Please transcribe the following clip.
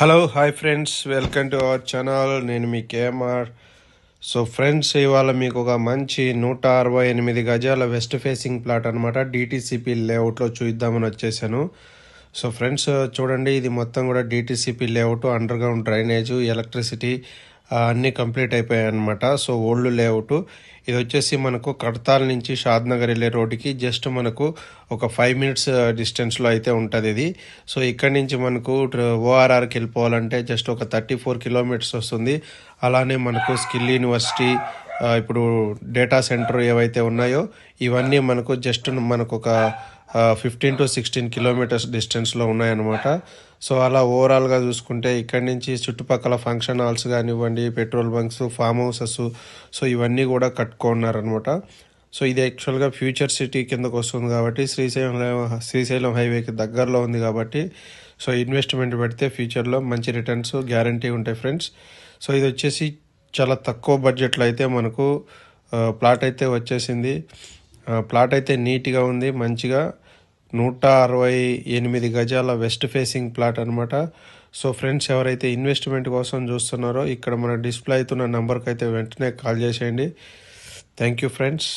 Hello hi friends welcome to our channel నేను మీ KMR so friends ఇవాళ మీకు ఒక మంచి నూట అరవై ఎనిమిది గజాల వెస్ట్ ఫేసింగ్ ప్లాట్ అనమాట డిటీసీపీ లేఅవుట్లో చూద్దామని వచ్చేసాను. సో ఫ్రెండ్స్ చూడండి ఇది మొత్తం కూడా DTCP layout underground drainage electricity అన్నీ కంప్లీట్ అయిపోయాయి అనమాట సో ఓల్డ్ లేఅవుట్. ఇది వచ్చేసి మనకు కడతాల్ నుంచి షాద్ నగర్ వెళ్ళే రోడ్డుకి జస్ట్ మనకు ఒక ఫైవ్ మినిట్స్ డిస్టెన్స్లో అయితే ఉంటుంది ఇది. సో ఇక్కడి నుంచి మనకు ఓఆర్ఆర్కి వెళ్ళిపోవాలంటే జస్ట్ ఒక థర్టీ ఫోర్ కిలోమీటర్స్ వస్తుంది. అలానే మనకు స్కిల్ యూనివర్సిటీ ఇప్పుడు డేటా సెంటర్ ఏవైతే ఉన్నాయో ఇవన్నీ మనకు జస్ట్ మనకు ఒక ఫిఫ్టీన్ టు సిక్స్టీన్ కిలోమీటర్స్ డిస్టెన్స్లో ఉన్నాయన్నమాట. సో అలా ఓవరాల్గా చూసుకుంటే ఇక్కడి నుంచి చుట్టుపక్కల ఫంక్షన్ హాల్స్ కానివ్వండి petrol bunks farm houses so ఇవన్నీ కూడా కట్టుకున్నారనమాట సో ఇది యాక్చువల్గా ఫ్యూచర్ సిటీ కిందకు వస్తుంది కాబట్టి శ్రీశైలం శ్రీశైలం హైవేకి దగ్గరలో ఉంది కాబట్టి సో ఇన్వెస్ట్మెంట్ పెడితే ఫ్యూచర్లో మంచి రిటర్న్స్ గ్యారంటీ ఉంటాయి ఫ్రెండ్స్ సో ఇది వచ్చేసి చాలా తక్కువ బడ్జెట్లో అయితే మనకు ప్లాట్ అయితే వచ్చేసింది. ప్లాట్ అయితే నీట్గా ఉంది మంచిగా. నూట అరవై ఎనిమిది గజాల వెస్ట్ ఫేసింగ్ ప్లాట్ అనమాట సో ఫ్రెండ్స్ ఎవరైతే ఇన్వెస్ట్మెంట్ కోసం చూస్తున్నారో ఇక్కడ మన డిస్ప్లే అవుతున్న నెంబర్కి అయితే వెంటనే కాల్ చేసేయండి. Thank you friends.